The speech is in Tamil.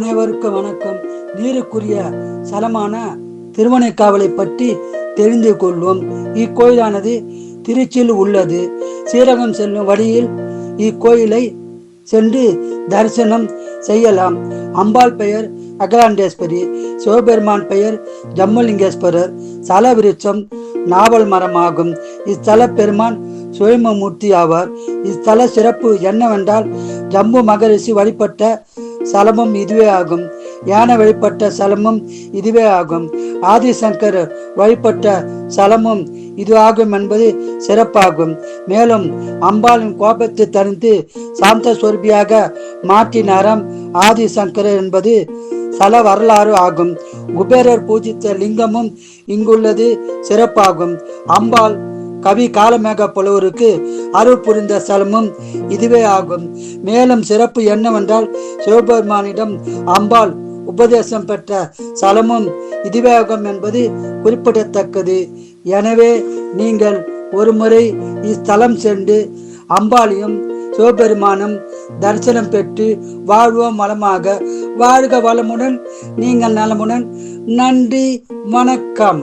அனைவருக்கும் வணக்கம். நீருக்குரிய சலமான திருவனைக்காவலை பற்றி தெரிந்து கொள்வோம். இக்கோயிலானது திருச்சியில் உள்ளது. சீரகம் செல்லும் வழியில் இக்கோயிலை சென்று தரிசனம் செய்யலாம். அம்பாள் பெயர் அகலாண்டேஸ்வரி சிவபெருமான் பெயர் ஜம்மலிங்கேஸ்வரர். சல விருட்சம் நாவல் மரமாகும். இத்தல பெருமான் சுயமமூர்த்தி ஆவார். இத்தல சிறப்பு என்னவென்றால் ஜம்பு மகரிஷி வழிபட்ட சலமும் இதுவே ஆகும். யானை வழிபட்ட சலமும் இதுவே ஆகும். ஆதிசங்கர் வழிபட்ட சலமும் இது ஆகும் என்பது சிறப்பாகும். மேலும் அம்பாளின் கோபத்தை தணிந்து சாந்த சொர்பியாக மாற்றினாராம் ஆதிசங்கரர் என்பது சல வரலாறு ஆகும். குபேரர் பூஜித்த லிங்கமும் இங்குள்ளது சிறப்பாகும். அம்பாள் கவி காலமேக புலவருக்கு அருள் புரிந்த ஸ்தலமும் இதுவே ஆகும். மேலும் சிறப்பு என்னவென்றால் சிவபெருமானிடம் அம்பாள் உபதேசம் பெற்ற ஸ்தலமும் இதுவே ஆகும் என்பது குறிப்பிடத்தக்கது. எனவே நீங்கள் ஒருமுறை இஸ்தலம் சென்று அம்பாளையும் சிவபெருமானும் தரிசனம் பெற்று வாழ்வோம் வளமாக. வாழ்க வளமுடன் நீங்கள் நலமுடன். நன்றி வணக்கம்.